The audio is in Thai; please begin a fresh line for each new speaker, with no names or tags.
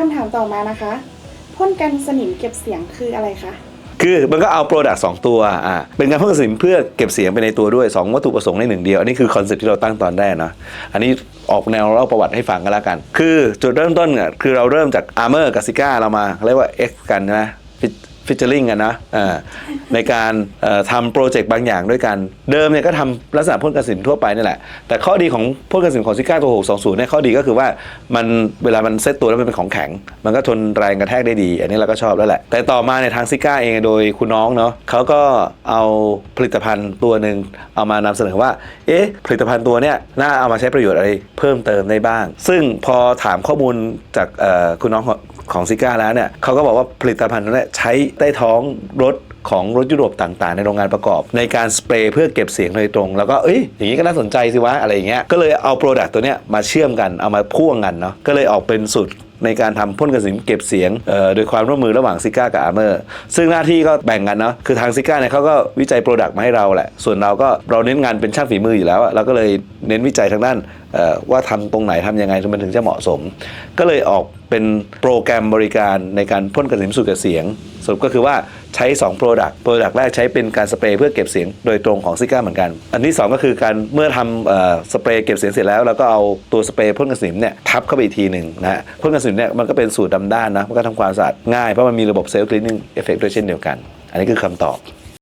คำถามต่อมานะคะพ่นกันสนิมเก็บเสียงคืออะไรคะ
คือมันก็เอาโปรดักต์สองตัวอ่าเป็นการพ่นกระสินเพื่อเก็บเสียงไปในตัวด้วย 2 วัตถุประสงค์ในหนึ่งเดียว อันนี้คือคอนเซ็ปต์ที่เราตั้งตอนแรกนะอันนี้ออกแนวเล่าประวัติให้ฟังกันแล้วกัน คือจุดเริ่มต้นเนี่ยคือเราเริ่มจากอาร์เมอร์กับซิก้าเรามาเรียกว่า X กันนะ ฟิชเชอร์ลิงกันนะในการทำโปรเจกต์บางอย่างด้วยกัน เดิมเนี่ยก็ทำลักษณะพ่นกระสินทั่วไปนี่แหละ แต่ข้อดีของพ่นกระสินของซิก้าตัว 620เนี่ยข้อดีก็คือว่ามันเวลามันเซตตัวแล้วมันเป็นของแข็ง มันก็ทนแรงกระแทกได้ดี อันนี้เราก็ชอบแล้วแหละ แต่ต่อมาในทางซิก้าเองโดยคุณน้องเนาะเขาก็เอาผลิตภัณฑ์ตัวหนึ่งเอามานำเสนอว่า เอ๊ะผลิตภัณฑ์ตัวเนี้ยน่าเอามาใช้ประโยชน์อะไรเพิ่มเติมได้บ้าง ซึ่งพอถามข้อมูลจากคุณน้อง ของซิก้าแล้วเนี่ยเขาก็บอกว่าผลิตภัณฑ์นั้นใช้ใต้ท้องรถของรถยุโรปต่างๆ ในโรงงานประกอบ ในการสเปรย์เพื่อเก็บเสียงโดยตรง แล้วก็เอ้ยอย่างนี้ก็น่าสนใจสิวะอะไรอย่างเงี้ยก็เลยเอาโปรดักต์ตัวเนี้ยมาเชื่อมกันเอามาพ่วงกันเนาะก็เลยออกเป็นสูตรในการทำพ่นกระสินเก็บเสียงเอ่อโดยความร่วมมือระหว่างซิก้ากับอาร์เมอร์ซึ่งหน้าที่ก็แบ่งกันเนาะคือทางซิก้าเนี่ยเขาก็วิจัยโปรดักต์มาให้เราแหละ ส่วนเราก็เราเน้นงานเป็นช่างฝีมืออยู่แล้วเราก็เลยเน้นวิจัยทางด้านว่าทำตรงไหนทำยังไงมันถึงจะเหมาะสม ก็เลยออก เป็นโปรแกรมบริการในการพ่นกระสินสูดก็บเสียงสรุปก็คือว่าใช้ 2 Product Product แรกใช้เป็นการสเปรย์เพื่อเก็บเสียงโดยตรงของซิก้าเหมือนกัน อันที่ 2 ก็คือการเมื่อทำสเปรย์เก็บเสียงเสร็จแล้วเราก็เอาตัวสเปรย์พ่นกระสินเนี่ยทับเข้าไปอีกทีหนึ่งนะฮะพ่นกระสินเนี่ยมันก็เป็นสูตรดำด้านนะมันก็ทำความสะอาดง่ายเพราะมันมีระบบเซลล์คลีนนิ่งเอฟเฟกด้วยเช่นเดียวกัน อันนี้คือคำตอบ